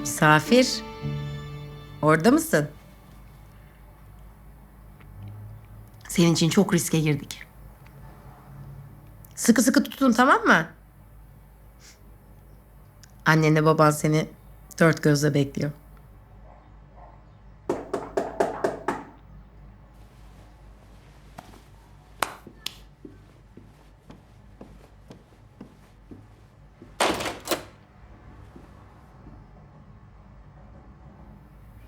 Misafir. Orada mısın? Senin için çok riske girdik. Sıkı sıkı tutun tamam mı? Annenle baban seni dört gözle bekliyor.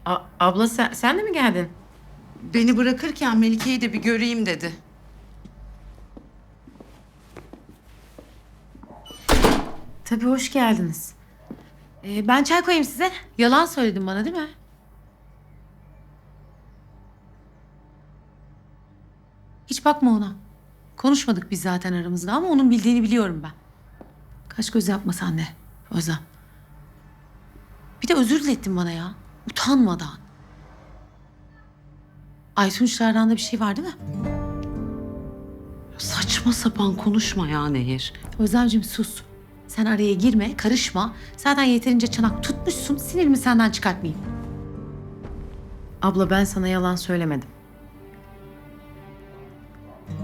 A- abla sen, sen de mi geldin? Beni bırakırken Melike'yi de bir göreyim dedi. Tabii hoş geldiniz. Ee, ben çay koyayım size. Yalan söyledin bana değil mi? Hiç bakma ona. Konuşmadık biz zaten aramızda ama onun bildiğini biliyorum ben. Kaş göz yapma sen de Özlem. Bir de özür dilettin bana ya. Utanmadan. Aytunçlardan da bir şey var değil mi? Saçma sapan konuşma ya Nehir. Özlemciğim sus. Sen araya girme, karışma. Zaten yeterince çanak tutmuşsun. Sinirimi senden çıkartmayayım. Abla ben sana yalan söylemedim.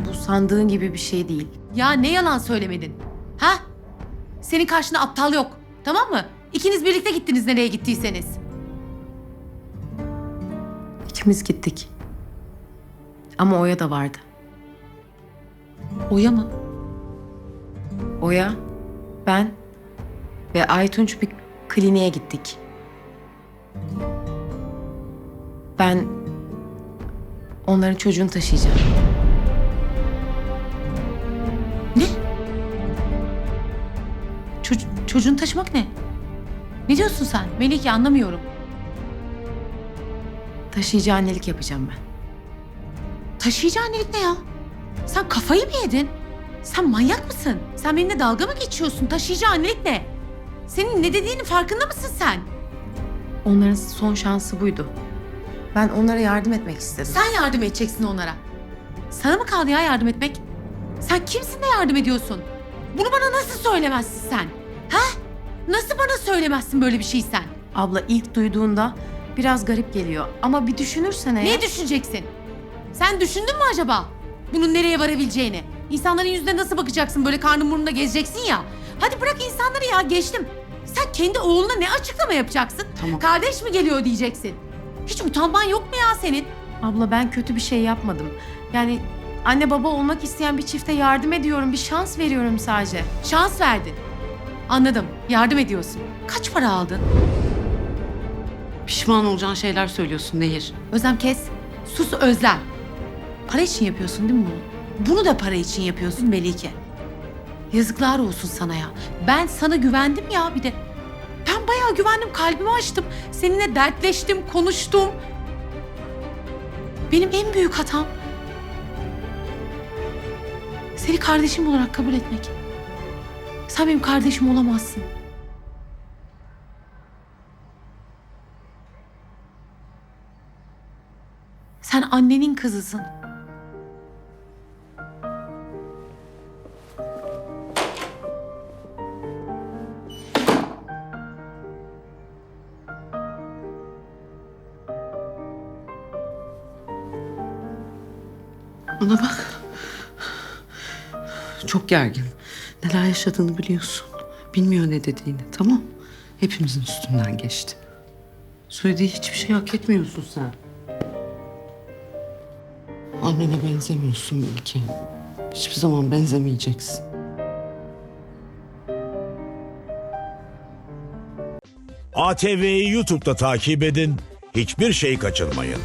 Bu sandığın gibi bir şey değil. Ya ne yalan söylemedin? Ha? Senin karşında aptal yok. Tamam mı? İkiniz birlikte gittiniz nereye gittiyseniz. İkimiz gittik. Ama Oya da vardı. Oya mı? Oya, ben ve Aytunç bir kliniğe gittik. Ben onların çocuğunu taşıyacağım. Ne? Çoc- çocuğunu taşımak ne? Ne diyorsun sen? Melike anlamıyorum. Taşıyıcı annelik yapacağım ben. Taşıyıcı annelik ne ya? Sen kafayı mı yedin? Sen manyak mısın? Sen benimle dalga mı geçiyorsun? Taşıyıcı annelik ne? Senin ne dediğinin farkında mısın sen? Onların son şansı buydu. Ben onlara yardım etmek istedim. Sen yardım edeceksin onlara. Sana mı kaldı ya yardım etmek? Sen kimsin de yardım ediyorsun? Bunu bana nasıl söylemezsin sen? Ha? Nasıl bana söylemezsin böyle bir şey sen? Abla ilk duyduğunda biraz garip geliyor. Ama bir düşünürsen eğer... Ne düşüneceksin? Sen düşündün mü acaba? Bunun nereye varabileceğini? İnsanların yüzüne nasıl bakacaksın? Böyle karnın burnunda gezeceksin ya. Hadi bırak insanları ya geçtim. Sen kendi oğluna ne açıklama yapacaksın? Tamam. Kardeş mi geliyor diyeceksin. Hiç utanman yok mu ya senin? Abla ben kötü bir şey yapmadım. Yani anne baba olmak isteyen bir çifte yardım ediyorum. Bir şans veriyorum sadece. Şans verdin. Anladım. Yardım ediyorsun. Kaç para aldın? Pişman olacağın şeyler söylüyorsun Nehir. Özlem kes. Sus Özlem. Para için yapıyorsun değil mi bunu? Bunu da para için yapıyorsun Melike. Yazıklar olsun sana ya. Ben sana güvendim ya bir de. Ben bayağı güvendim, kalbimi açtım. Seninle dertleştim, konuştum. Benim en büyük hatam seni kardeşim olarak kabul etmek. Sen benim kardeşim olamazsın. Sen annenin kızısın. Bana bak. Çok gergin. Neler yaşadığını biliyorsun. Bilmiyor ne dediğini tamam Hepimizin üstünden geçti. Söylediği hiçbir şey hak etmiyorsun sen. Annene benzemiyorsun Melike. Hiçbir zaman benzemeyeceksin. ATV'yi YouTube'da takip edin, hiçbir şey kaçırmayın.